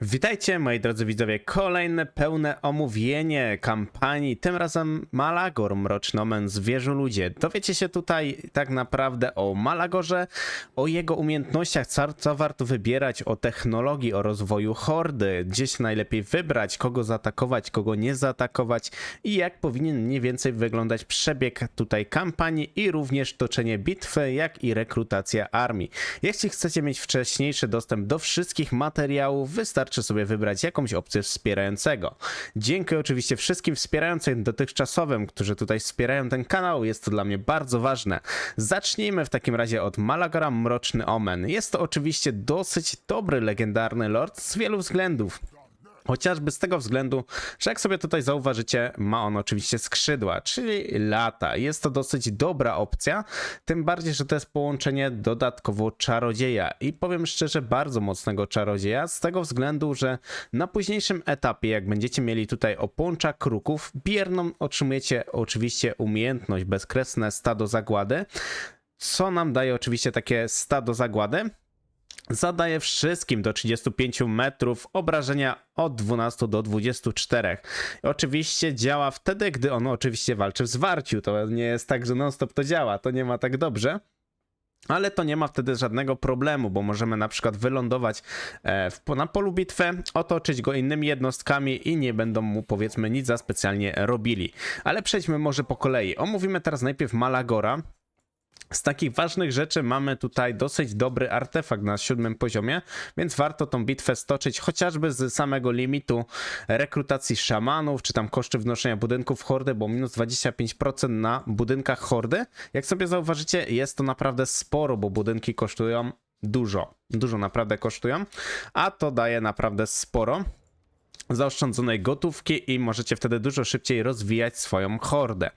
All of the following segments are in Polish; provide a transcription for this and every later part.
Witajcie moi drodzy widzowie, kolejne pełne omówienie kampanii, tym razem Malagor, Mroczny Omen, Zwierzę Ludzie. Dowiecie się tutaj tak naprawdę o Malagorze, o jego umiejętnościach, co, warto wybierać, o technologii, o rozwoju hordy, gdzie się najlepiej wybrać, kogo zaatakować, kogo nie zaatakować i jak powinien mniej więcej wyglądać przebieg tutaj kampanii i również toczenie bitwy, jak i rekrutacja armii. Jeśli chcecie mieć wcześniejszy dostęp do wszystkich materiałów, wystarczy sobie wybrać jakąś opcję wspierającego. Dziękuję oczywiście wszystkim wspierającym dotychczasowym, którzy tutaj wspierają ten kanał, jest to dla mnie bardzo ważne. Zacznijmy w takim razie od Malagora Mroczny Omen. Jest to oczywiście dosyć dobry, legendarny lord z wielu względów. Chociażby z tego względu, że jak sobie tutaj zauważycie, ma on oczywiście skrzydła, czyli lata. Jest to dosyć dobra opcja, tym bardziej, że to jest połączenie dodatkowo czarodzieja. I powiem szczerze, bardzo mocnego czarodzieja, z tego względu, że na późniejszym etapie, jak będziecie mieli tutaj opłącza kruków, bierną otrzymujecie oczywiście umiejętność bezkresne stado zagłady, co nam daje oczywiście takie stado zagłady, Zadaje wszystkim do 35 metrów obrażenia od 12 do 24. Oczywiście działa wtedy, gdy ono oczywiście walczy w zwarciu. To nie jest tak, że non-stop to działa, to nie ma tak dobrze. Ale to nie ma wtedy żadnego problemu, bo możemy na przykład wylądować e, na polu bitwy, otoczyć go innymi jednostkami i nie będą mu powiedzmy nic za specjalnie robili. Ale przejdźmy może po kolei. Omówimy teraz najpierw Malagora, z takich ważnych rzeczy mamy tutaj dosyć dobry artefakt na siódmym poziomie, więc warto tą bitwę stoczyć chociażby z samego limitu rekrutacji szamanów, czy tam koszty wnoszenia budynków hordy, bo minus 25% na budynkach hordy. Jak sobie zauważycie, jest to naprawdę sporo, bo budynki kosztują dużo. Dużo naprawdę kosztują, a to daje naprawdę sporo zaoszczędzonej gotówki i możecie wtedy dużo szybciej rozwijać swoją hordę.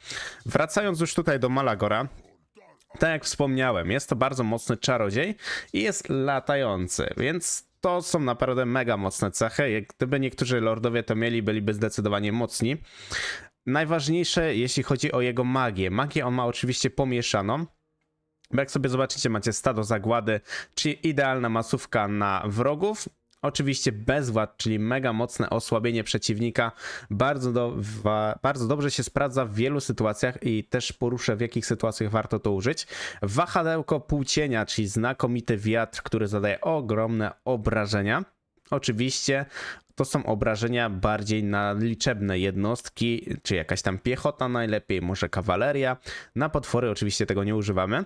Wracając już tutaj do Malagora, tak jak wspomniałem, jest to bardzo mocny czarodziej i jest latający, więc to są naprawdę mega mocne cechy. Jak Gdyby niektórzy lordowie to mieli, byliby zdecydowanie mocni. Najważniejsze, jeśli chodzi o jego magię. Magię on ma oczywiście pomieszaną. Bo jak sobie zobaczycie, macie stado zagłady, czyli idealna masówka na wrogów, Oczywiście bezwład, czyli mega mocne osłabienie przeciwnika, bardzo, do, bardzo dobrze się sprawdza w wielu sytuacjach i też poruszę w jakich sytuacjach warto to użyć. Wahadełko półcienia, czyli znakomity wiatr, który zadaje ogromne obrażenia. Oczywiście to są obrażenia bardziej na liczebne jednostki, czy jakaś tam piechota najlepiej, może kawaleria. Na potwory oczywiście tego nie używamy.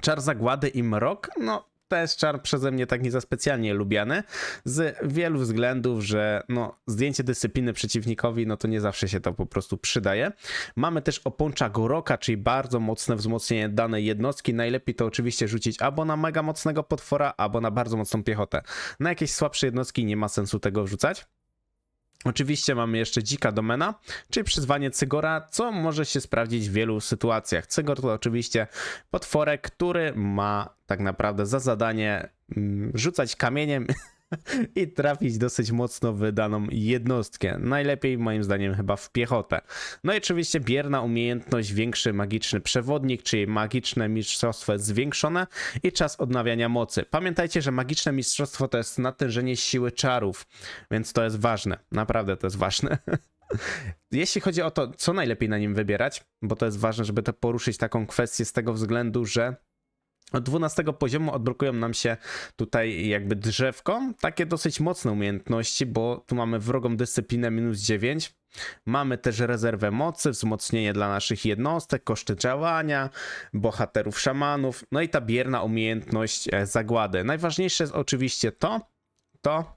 Czar zagłady i mrok, no jest czar przeze mnie tak nie za specjalnie lubiany, z wielu względów, że no, zdjęcie dyscypliny przeciwnikowi, no to nie zawsze się to po prostu przydaje. Mamy też opącza Goroka, czyli bardzo mocne wzmocnienie danej jednostki. Najlepiej to oczywiście rzucić albo na mega mocnego potwora, albo na bardzo mocną piechotę. Na jakieś słabsze jednostki nie ma sensu tego wrzucać. Oczywiście mamy jeszcze dzika domena, czyli przyzwanie Cygora, co może się sprawdzić w wielu sytuacjach. Cygor to oczywiście potworek, który ma tak naprawdę za zadanie mm, rzucać kamieniem i trafić dosyć mocno w daną jednostkę. Najlepiej moim zdaniem chyba w piechotę. No i oczywiście bierna umiejętność, większy magiczny przewodnik, czyli magiczne mistrzostwo zwiększone i czas odnawiania mocy. Pamiętajcie, że magiczne mistrzostwo to jest natężenie siły czarów, więc to jest ważne. Naprawdę to jest ważne. Jeśli chodzi o to, co najlepiej na nim wybierać, bo to jest ważne, żeby to poruszyć taką kwestię z tego względu, że od 12 poziomu odblokują nam się tutaj jakby drzewko, takie dosyć mocne umiejętności, bo tu mamy wrogą dyscyplinę minus 9, Mamy też rezerwę mocy, wzmocnienie dla naszych jednostek, koszty działania, bohaterów szamanów, no i ta bierna umiejętność e, zagłady. Najważniejsze jest oczywiście to, to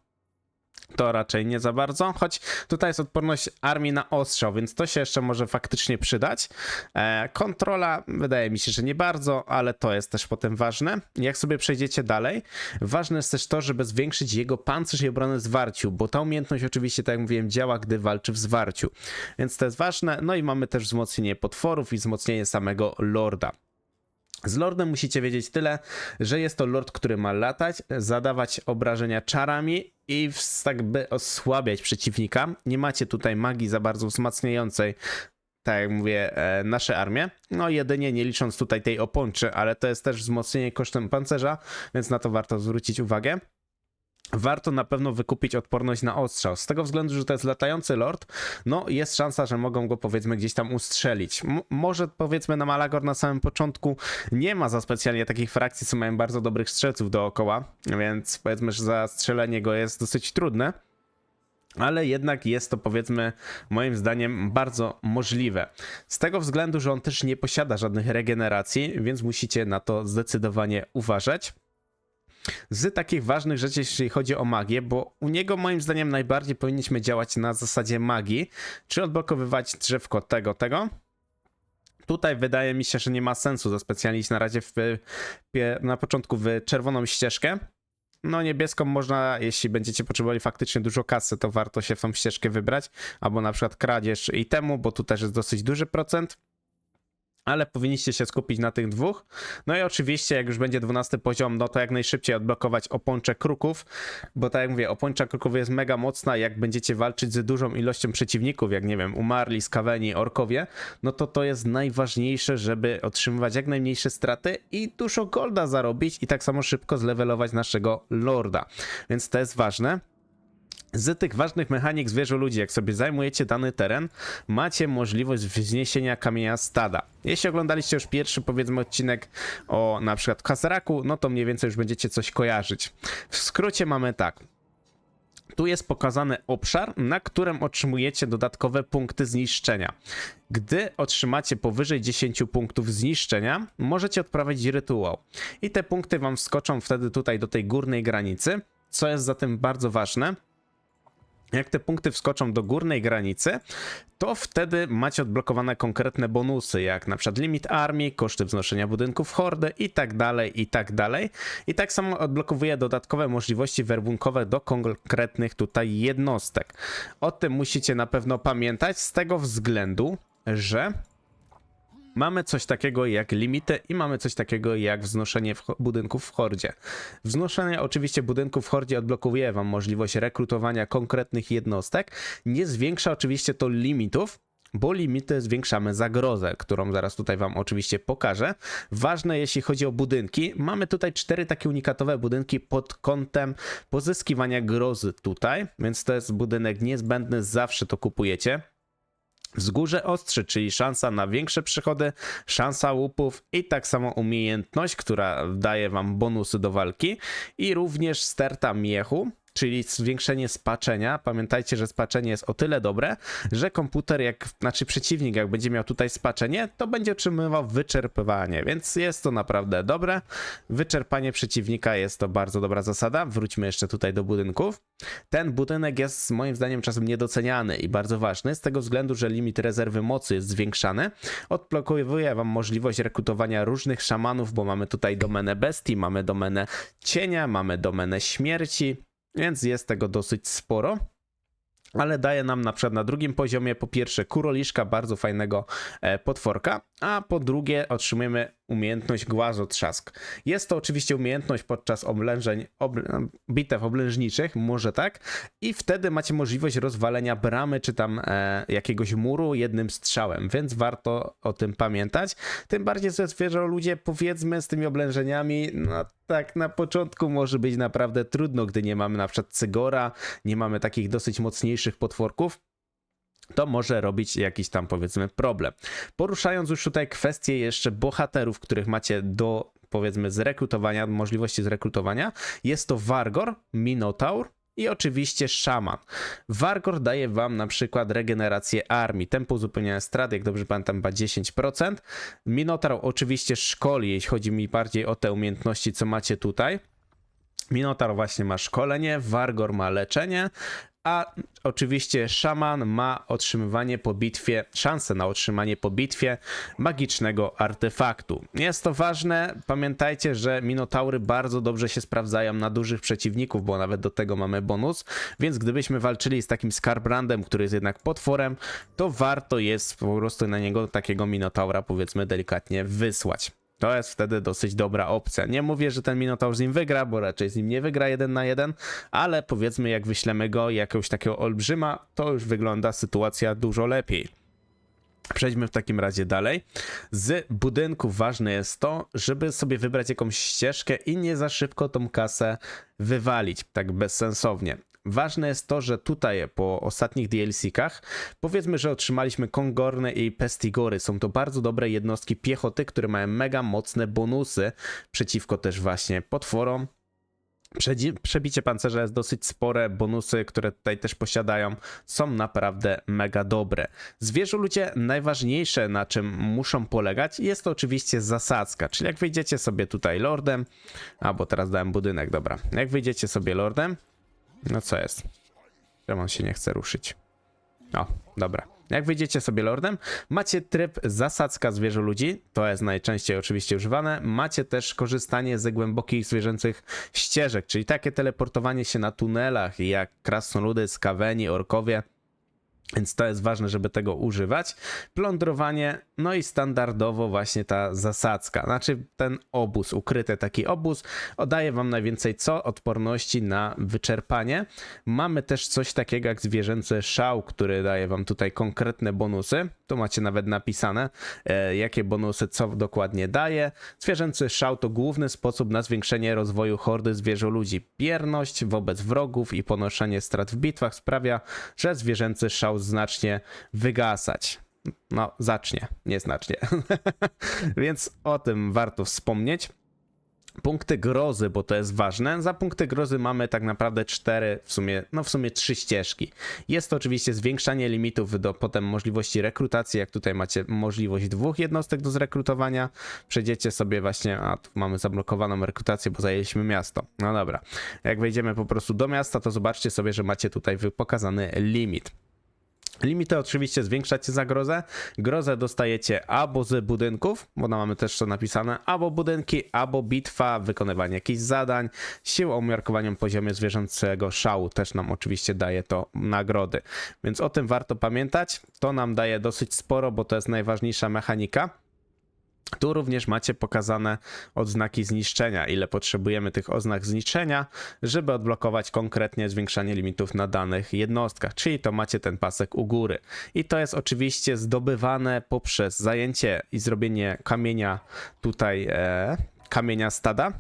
to raczej nie za bardzo, choć tutaj jest odporność armii na ostrzał, więc to się jeszcze może faktycznie przydać. E, kontrola wydaje mi się, że nie bardzo, ale to jest też potem ważne. Jak sobie przejdziecie dalej, ważne jest też to, żeby zwiększyć jego pancerz i obronę zwarciu, bo ta umiejętność oczywiście, tak jak mówiłem, działa, gdy walczy w zwarciu, więc to jest ważne. No i mamy też wzmocnienie potworów i wzmocnienie samego lorda. Z Lordem musicie wiedzieć tyle, że jest to Lord, który ma latać, zadawać obrażenia czarami i tak by osłabiać przeciwnika. Nie macie tutaj magii za bardzo wzmacniającej, tak jak mówię, e, nasze armie. No jedynie nie licząc tutaj tej opączy, ale to jest też wzmocnienie kosztem pancerza, więc na to warto zwrócić uwagę. Warto na pewno wykupić odporność na ostrzał. Z tego względu, że to jest latający lord, no jest szansa, że mogą go powiedzmy gdzieś tam ustrzelić. M- może powiedzmy na Malagor na samym początku nie ma za specjalnie takich frakcji, co mają bardzo dobrych strzelców dookoła, więc powiedzmy, że zastrzelenie go jest dosyć trudne. Ale jednak jest to, powiedzmy, moim zdaniem bardzo możliwe. Z tego względu, że on też nie posiada żadnych regeneracji, więc musicie na to zdecydowanie uważać z takich ważnych rzeczy, jeśli chodzi o magię, bo u niego moim zdaniem najbardziej powinniśmy działać na zasadzie magii, czy odblokowywać drzewko tego, tego. Tutaj wydaje mi się, że nie ma sensu zaspecjalić na razie w, na początku w czerwoną ścieżkę. No niebieską można, jeśli będziecie potrzebowali faktycznie dużo kasy, to warto się w tą ścieżkę wybrać, albo na przykład kradzież i temu, bo tu też jest dosyć duży procent ale powinniście się skupić na tych dwóch. No i oczywiście, jak już będzie 12 poziom, no to jak najszybciej odblokować opończe kruków, bo tak jak mówię, opończa kruków jest mega mocna. Jak będziecie walczyć z dużą ilością przeciwników, jak nie wiem, umarli, skaweni, orkowie, no to to jest najważniejsze, żeby otrzymywać jak najmniejsze straty i dużo golda zarobić i tak samo szybko zlevelować naszego lorda. Więc to jest ważne. Z tych ważnych mechanik zwierzę ludzi, jak sobie zajmujecie dany teren, macie możliwość wzniesienia kamienia stada. Jeśli oglądaliście już pierwszy, powiedzmy, odcinek o na przykład Kaseraku, no to mniej więcej już będziecie coś kojarzyć. W skrócie mamy tak. Tu jest pokazany obszar, na którym otrzymujecie dodatkowe punkty zniszczenia. Gdy otrzymacie powyżej 10 punktów zniszczenia, możecie odprawić rytuał. I te punkty wam wskoczą wtedy tutaj do tej górnej granicy, co jest zatem bardzo ważne jak te punkty wskoczą do górnej granicy, to wtedy macie odblokowane konkretne bonusy, jak na przykład limit armii, koszty wznoszenia budynków hordy i tak dalej, i tak dalej. I tak samo odblokowuje dodatkowe możliwości werbunkowe do konkretnych tutaj jednostek. O tym musicie na pewno pamiętać z tego względu, że Mamy coś takiego jak limity i mamy coś takiego jak wznoszenie w budynków w hordzie. Wznoszenie oczywiście budynków w hordzie odblokuje wam możliwość rekrutowania konkretnych jednostek. Nie zwiększa oczywiście to limitów, bo limity zwiększamy za grozę, którą zaraz tutaj wam oczywiście pokażę. Ważne jeśli chodzi o budynki, mamy tutaj cztery takie unikatowe budynki pod kątem pozyskiwania grozy tutaj, więc to jest budynek niezbędny, zawsze to kupujecie. Wzgórze ostrzy, czyli szansa na większe przychody, szansa łupów i tak samo umiejętność, która daje wam bonusy do walki i również sterta miechu, czyli zwiększenie spaczenia. Pamiętajcie, że spaczenie jest o tyle dobre, że komputer, jak, znaczy przeciwnik, jak będzie miał tutaj spaczenie, to będzie otrzymywał wyczerpywanie, więc jest to naprawdę dobre. Wyczerpanie przeciwnika jest to bardzo dobra zasada. Wróćmy jeszcze tutaj do budynków. Ten budynek jest moim zdaniem czasem niedoceniany i bardzo ważny, z tego względu, że limit rezerwy mocy jest zwiększany. Odblokowuje wam możliwość rekrutowania różnych szamanów, bo mamy tutaj domenę bestii, mamy domenę cienia, mamy domenę śmierci, więc jest tego dosyć sporo. Ale daje nam na przykład na drugim poziomie po pierwsze kuroliszka, bardzo fajnego e, potworka, a po drugie otrzymujemy umiejętność głazotrzask. Jest to oczywiście umiejętność podczas oblężeń, obl bitew oblężniczych, może tak, i wtedy macie możliwość rozwalenia bramy czy tam e, jakiegoś muru jednym strzałem, więc warto o tym pamiętać. Tym bardziej, że zwierzę ludzie powiedzmy z tymi oblężeniami, no tak na początku może być naprawdę trudno, gdy nie mamy na przykład cygora, nie mamy takich dosyć mocniejszych potworków to może robić jakiś tam powiedzmy problem. Poruszając już tutaj kwestie jeszcze bohaterów, których macie do powiedzmy zrekrutowania, możliwości zrekrutowania, jest to Wargor, Minotaur i oczywiście Szaman. Wargor daje wam na przykład regenerację armii, tempo uzupełniania strat, jak dobrze pamiętam, chyba 10%. Minotaur oczywiście szkoli, jeśli chodzi mi bardziej o te umiejętności, co macie tutaj. Minotaur właśnie ma szkolenie, Wargor ma leczenie, a oczywiście szaman ma otrzymywanie po bitwie, szansę na otrzymanie po bitwie magicznego artefaktu. Jest to ważne, pamiętajcie, że minotaury bardzo dobrze się sprawdzają na dużych przeciwników, bo nawet do tego mamy bonus, więc gdybyśmy walczyli z takim Skarbrandem, który jest jednak potworem, to warto jest po prostu na niego takiego minotaura powiedzmy delikatnie wysłać. To jest wtedy dosyć dobra opcja. Nie mówię, że ten Minotaur z nim wygra, bo raczej z nim nie wygra jeden na jeden, ale powiedzmy, jak wyślemy go jakiegoś takiego olbrzyma, to już wygląda sytuacja dużo lepiej. Przejdźmy w takim razie dalej. Z budynków ważne jest to, żeby sobie wybrać jakąś ścieżkę i nie za szybko tą kasę wywalić, tak bezsensownie. Ważne jest to, że tutaj po ostatnich DLC-kach powiedzmy, że otrzymaliśmy Kongorny i Pestigory. Są to bardzo dobre jednostki piechoty, które mają mega mocne bonusy przeciwko też właśnie potworom, Przebicie pancerza jest dosyć spore, bonusy, które tutaj też posiadają, są naprawdę mega dobre. Zwierzę ludzie najważniejsze, na czym muszą polegać, jest to oczywiście zasadzka, czyli jak wyjdziecie sobie tutaj lordem, a bo teraz dałem budynek, dobra, jak wyjdziecie sobie lordem, no co jest? Czemu się nie chce ruszyć? O, dobra. Jak wyjdziecie sobie lordem, macie tryb zasadzka zwierzę ludzi, to jest najczęściej oczywiście używane. Macie też korzystanie ze głębokich zwierzęcych ścieżek, czyli takie teleportowanie się na tunelach, jak krasnoludy, skaweni, orkowie. Więc to jest ważne, żeby tego używać. Plądrowanie, no i standardowo właśnie ta zasadzka. Znaczy ten obóz, ukryty taki obóz, daje wam najwięcej co? Odporności na wyczerpanie. Mamy też coś takiego jak zwierzęcy szał, który daje wam tutaj konkretne bonusy. Tu macie nawet napisane, e, jakie bonusy co dokładnie daje. Zwierzęcy szał to główny sposób na zwiększenie rozwoju hordy zwierzoludzi. Bierność wobec wrogów i ponoszenie strat w bitwach sprawia, że zwierzęcy szał znacznie wygasać. No, zacznie, nieznacznie. Więc o tym warto wspomnieć. Punkty grozy, bo to jest ważne. Za punkty grozy mamy tak naprawdę cztery, w sumie, no w sumie trzy ścieżki. Jest to oczywiście zwiększanie limitów do potem możliwości rekrutacji, jak tutaj macie możliwość dwóch jednostek do zrekrutowania. Przejdziecie sobie właśnie, a tu mamy zablokowaną rekrutację, bo zajęliśmy miasto. No dobra. Jak wejdziemy po prostu do miasta, to zobaczcie sobie, że macie tutaj pokazany limit. Limity oczywiście zwiększacie za grozę. Dostajecie albo z budynków, bo mamy też to napisane, albo budynki, albo bitwa, wykonywanie jakichś zadań, sił o umiarkowanym poziomie zwierzęcego szału też nam oczywiście daje to nagrody. Więc o tym warto pamiętać. To nam daje dosyć sporo, bo to jest najważniejsza mechanika. Tu również macie pokazane odznaki zniszczenia, ile potrzebujemy tych oznak zniszczenia, żeby odblokować konkretnie zwiększanie limitów na danych jednostkach, czyli to macie ten pasek u góry. I to jest oczywiście zdobywane poprzez zajęcie i zrobienie kamienia tutaj, e, kamienia stada,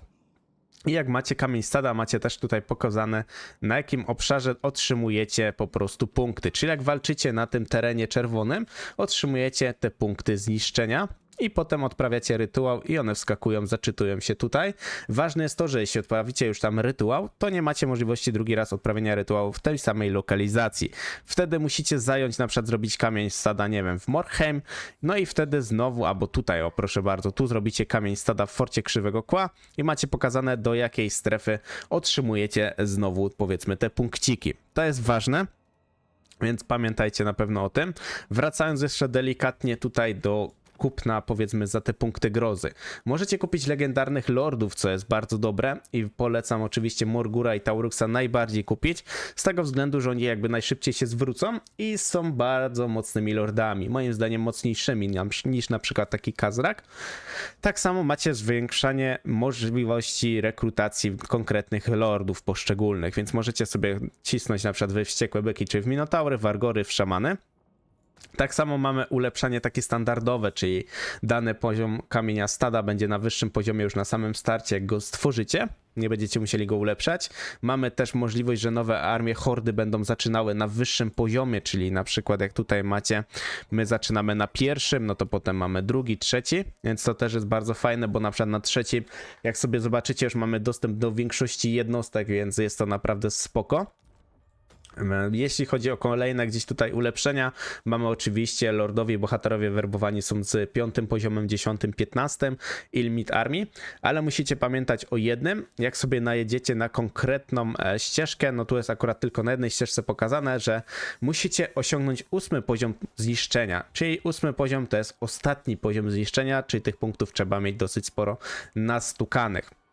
i jak macie kamień stada, macie też tutaj pokazane, na jakim obszarze otrzymujecie po prostu punkty. Czyli jak walczycie na tym terenie czerwonym, otrzymujecie te punkty zniszczenia. I potem odprawiacie rytuał i one wskakują, zaczytują się tutaj. Ważne jest to, że jeśli odprawicie już tam rytuał, to nie macie możliwości drugi raz odprawienia rytuału w tej samej lokalizacji. Wtedy musicie zająć, na przykład zrobić kamień stada, nie wiem, w Morheim, no i wtedy znowu, albo tutaj, o proszę bardzo, tu zrobicie kamień stada w forcie Krzywego Kła i macie pokazane do jakiej strefy otrzymujecie znowu, powiedzmy, te punkciki. To jest ważne. Więc pamiętajcie na pewno o tym. Wracając jeszcze delikatnie tutaj do kupna, powiedzmy, za te punkty grozy. Możecie kupić legendarnych lordów, co jest bardzo dobre i polecam oczywiście Morgura i Tauruxa najbardziej kupić, z tego względu, że oni jakby najszybciej się zwrócą i są bardzo mocnymi lordami. Moim zdaniem mocniejszymi niż- na przykład taki Kazrak. Tak samo macie zwiększanie możliwości rekrutacji konkretnych lordów poszczególnych, więc możecie sobie cisnąć na przykład we wściekłe byki, czy w minotaury, wargory, w szamany. Tak samo mamy ulepszanie takie standardowe, czyli dany poziom kamienia stada będzie na wyższym poziomie już na samym starcie, jak go stworzycie. Nie będziecie musieli go ulepszać. Mamy też możliwość, że nowe armie, hordy będą zaczynały na wyższym poziomie, czyli na przykład jak tutaj macie, my zaczynamy na pierwszym, no to potem mamy drugi, trzeci, więc to też jest bardzo fajne, bo na przykład na trzecim, jak sobie zobaczycie, już mamy dostęp do większości jednostek, więc jest to naprawdę spoko. Jeśli chodzi o kolejne gdzieś tutaj ulepszenia, mamy oczywiście lordowie bohaterowie werbowani są z piątym poziomem, dziesiątym, piętnastym i limit ale musicie pamiętać o jednym, jak sobie najedziecie na konkretną e, ścieżkę, no tu jest akurat tylko na jednej ścieżce pokazane, że musicie osiągnąć ósmy poziom zniszczenia, czyli ósmy poziom to jest ostatni poziom zniszczenia, czyli tych punktów trzeba mieć dosyć sporo nastukanych.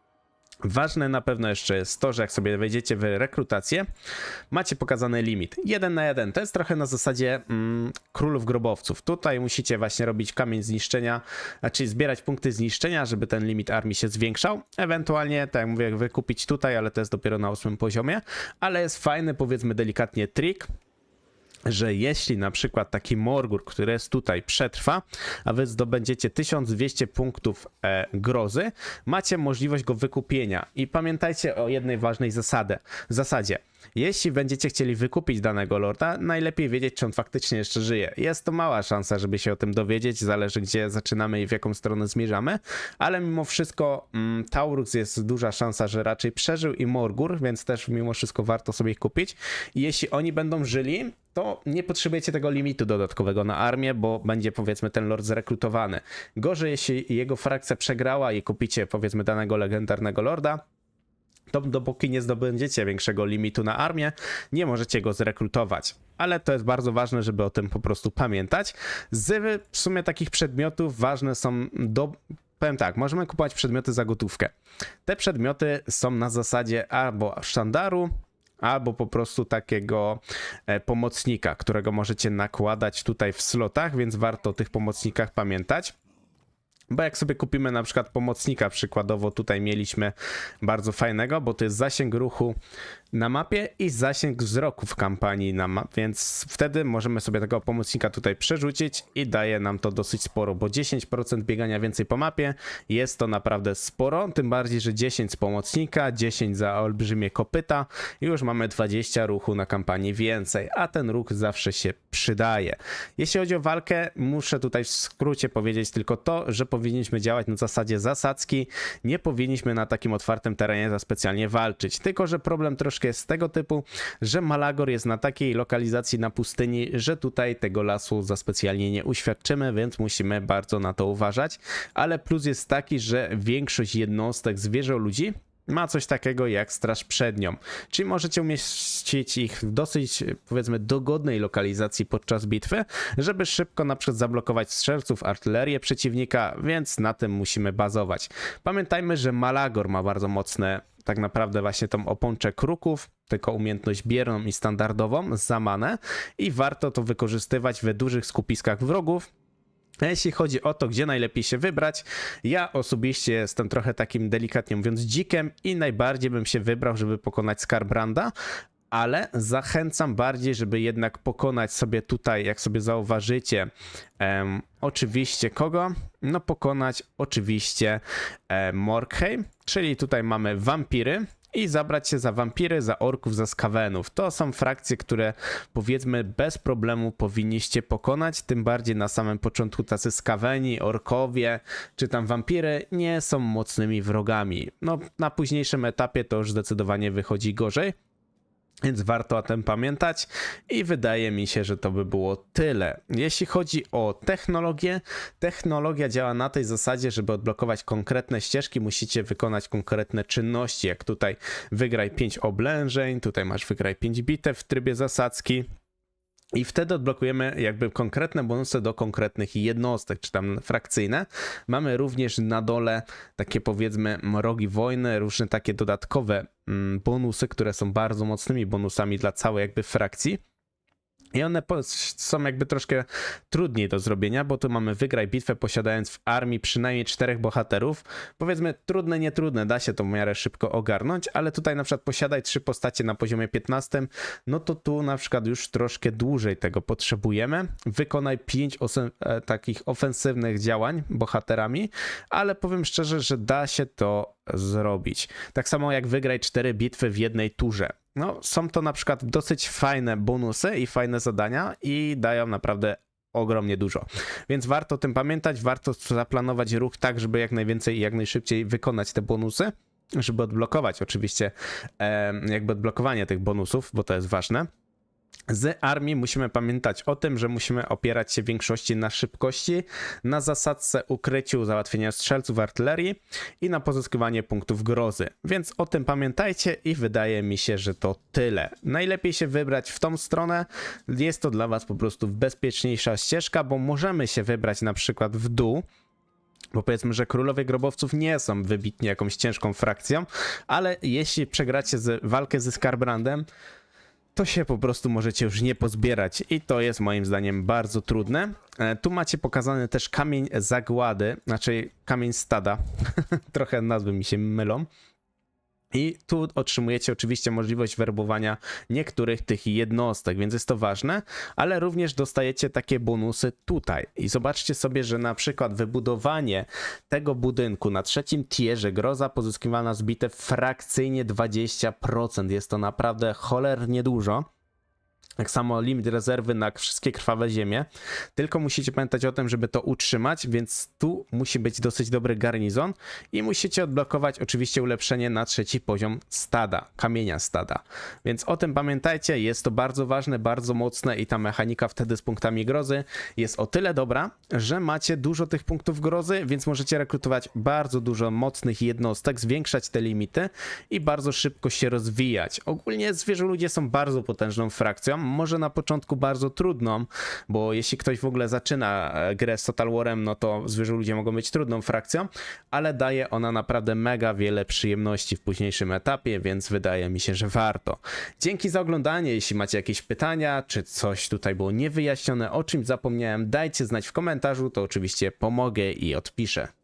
Ważne na pewno jeszcze jest to, że jak sobie wejdziecie w rekrutację, macie pokazany limit. Jeden na jeden. To jest trochę na zasadzie mm, królów grobowców. Tutaj musicie właśnie robić kamień zniszczenia, czyli zbierać punkty zniszczenia, żeby ten limit armii się zwiększał. Ewentualnie, tak jak mówię, wykupić tutaj, ale to jest dopiero na ósmym poziomie. Ale jest fajny, powiedzmy delikatnie trik, że jeśli na przykład taki Morgur, który jest tutaj, przetrwa, a wy zdobędziecie 1200 punktów e, grozy, macie możliwość go wykupienia. I pamiętajcie o jednej ważnej zasadzie. zasadzie. Jeśli będziecie chcieli wykupić danego lorda, najlepiej wiedzieć, czy on faktycznie jeszcze żyje. Jest to mała szansa, żeby się o tym dowiedzieć, zależy gdzie zaczynamy i w jaką stronę zmierzamy, ale mimo wszystko mm, Taurus jest duża szansa, że raczej przeżył i Morgur, więc też mimo wszystko warto sobie ich kupić. I jeśli oni będą żyli, to nie potrzebujecie tego limitu dodatkowego na armię, bo będzie powiedzmy ten lord zrekrutowany. Gorzej, jeśli jego frakcja przegrała i kupicie powiedzmy danego legendarnego lorda, to dopóki nie zdobędziecie większego limitu na armię, nie możecie go zrekrutować. Ale to jest bardzo ważne, żeby o tym po prostu pamiętać. Z w sumie takich przedmiotów ważne są do. Powiem tak, możemy kupować przedmioty za gotówkę. Te przedmioty są na zasadzie albo sztandaru, albo po prostu takiego e, pomocnika, którego możecie nakładać tutaj w slotach, więc warto o tych pomocnikach pamiętać. Bo jak sobie kupimy na przykład pomocnika, przykładowo tutaj mieliśmy bardzo fajnego, bo to jest zasięg ruchu na mapie i zasięg wzroku w kampanii na mapie, więc wtedy możemy sobie tego pomocnika tutaj przerzucić i daje nam to dosyć sporo, bo 10% biegania więcej po mapie jest to naprawdę sporo, tym bardziej, że 10 z pomocnika, 10 za olbrzymie kopyta i już mamy 20 ruchu na kampanii więcej, a ten ruch zawsze się przydaje. Jeśli chodzi o walkę, muszę tutaj w skrócie powiedzieć tylko to, że powinniśmy działać na zasadzie zasadzki, nie powinniśmy na takim otwartym terenie za specjalnie walczyć, tylko że problem troszkę jest tego typu, że Malagor jest na takiej lokalizacji na pustyni, że tutaj tego lasu za specjalnie nie uświadczymy, więc musimy bardzo na to uważać, ale plus jest taki, że większość jednostek zwierzę ludzi ma coś takiego jak straż przednią, czyli możecie umieścić ich w dosyć, powiedzmy, dogodnej lokalizacji podczas bitwy, żeby szybko na przykład zablokować strzelców, artylerię przeciwnika, więc na tym musimy bazować. Pamiętajmy, że Malagor ma bardzo mocne, tak naprawdę właśnie tą oponczę kruków, tylko umiejętność bierną i standardową, zamanę. I warto to wykorzystywać we dużych skupiskach wrogów, a jeśli chodzi o to, gdzie najlepiej się wybrać, ja osobiście jestem trochę takim delikatnie mówiąc dzikiem i najbardziej bym się wybrał, żeby pokonać Skarbranda, ale zachęcam bardziej, żeby jednak pokonać sobie tutaj, jak sobie zauważycie, oczywiście kogo? No pokonać oczywiście e, Morkheim, czyli tutaj mamy wampiry, i zabrać się za wampiry, za orków, za skawenów. To są frakcje, które powiedzmy bez problemu powinniście pokonać, tym bardziej na samym początku tacy skaweni, orkowie czy tam wampiry nie są mocnymi wrogami. No na późniejszym etapie to już zdecydowanie wychodzi gorzej. Więc warto o tym pamiętać i wydaje mi się, że to by było tyle. Jeśli chodzi o technologię, technologia działa na tej zasadzie, żeby odblokować konkretne ścieżki, musicie wykonać konkretne czynności, jak tutaj wygraj 5 oblężeń, tutaj masz wygraj 5 bitew w trybie zasadzki. I wtedy odblokujemy jakby konkretne bonusy do konkretnych jednostek, czy tam frakcyjne. Mamy również na dole takie powiedzmy mrogi wojny, różne takie dodatkowe mm, bonusy, które są bardzo mocnymi bonusami dla całej jakby frakcji. I one są jakby troszkę trudniej do zrobienia, bo tu mamy wygraj bitwę posiadając w armii przynajmniej czterech bohaterów. Powiedzmy trudne, nie trudne, da się to w miarę szybko ogarnąć, ale tutaj na przykład posiadaj trzy postacie na poziomie 15, no to tu na przykład już troszkę dłużej tego potrzebujemy. Wykonaj pięć e, takich ofensywnych działań bohaterami, ale powiem szczerze, że da się to zrobić. Tak samo jak wygraj cztery bitwy w jednej turze. No, są to na przykład dosyć fajne bonusy i fajne zadania i dają naprawdę ogromnie dużo. Więc warto o tym pamiętać, warto zaplanować ruch tak, żeby jak najwięcej i jak najszybciej wykonać te bonusy, żeby odblokować oczywiście jakby odblokowanie tych bonusów, bo to jest ważne. Z armii musimy pamiętać o tym, że musimy opierać się w większości na szybkości, na zasadce ukryciu, załatwienia strzelców artylerii i na pozyskiwanie punktów grozy. Więc o tym pamiętajcie i wydaje mi się, że to tyle. Najlepiej się wybrać w tą stronę. Jest to dla Was po prostu bezpieczniejsza ścieżka, bo możemy się wybrać na przykład w dół. Bo powiedzmy, że królowie grobowców nie są wybitnie jakąś ciężką frakcją, ale jeśli przegracie z, walkę ze Skarbrandem, to się po prostu możecie już nie pozbierać i to jest moim zdaniem bardzo trudne. E, Tu macie pokazany też kamień zagłady, znaczy kamień stada. Trochę nazwy mi się mylą. I tu otrzymujecie oczywiście możliwość werbowania niektórych tych jednostek, więc jest to ważne, ale również dostajecie takie bonusy tutaj. I zobaczcie sobie, że na przykład wybudowanie tego budynku na trzecim tierze groza pozyskiwana z bitew frakcyjnie 20%. Jest to naprawdę cholernie dużo. Tak samo limit rezerwy na wszystkie krwawe ziemie. Tylko musicie pamiętać o tym, żeby to utrzymać, więc tu musi być dosyć dobry garnizon i musicie odblokować oczywiście ulepszenie na trzeci poziom stada, kamienia stada. Więc o tym pamiętajcie, jest to bardzo ważne, bardzo mocne i ta mechanika wtedy z punktami grozy jest o tyle dobra, że macie dużo tych punktów grozy, więc możecie rekrutować bardzo dużo mocnych jednostek, zwiększać te limity i bardzo szybko się rozwijać. Ogólnie zwierzę ludzie są bardzo potężną frakcją, może na początku bardzo trudną, bo jeśli ktoś w ogóle zaczyna e, grę z Total Warem, no to zwierzę ludzie mogą być trudną frakcją, ale daje ona naprawdę mega wiele przyjemności w późniejszym etapie, więc wydaje mi się, że warto. Dzięki za oglądanie. Jeśli macie jakieś pytania, czy coś tutaj było niewyjaśnione, o czymś zapomniałem, dajcie znać w komentarzu, to oczywiście pomogę i odpiszę.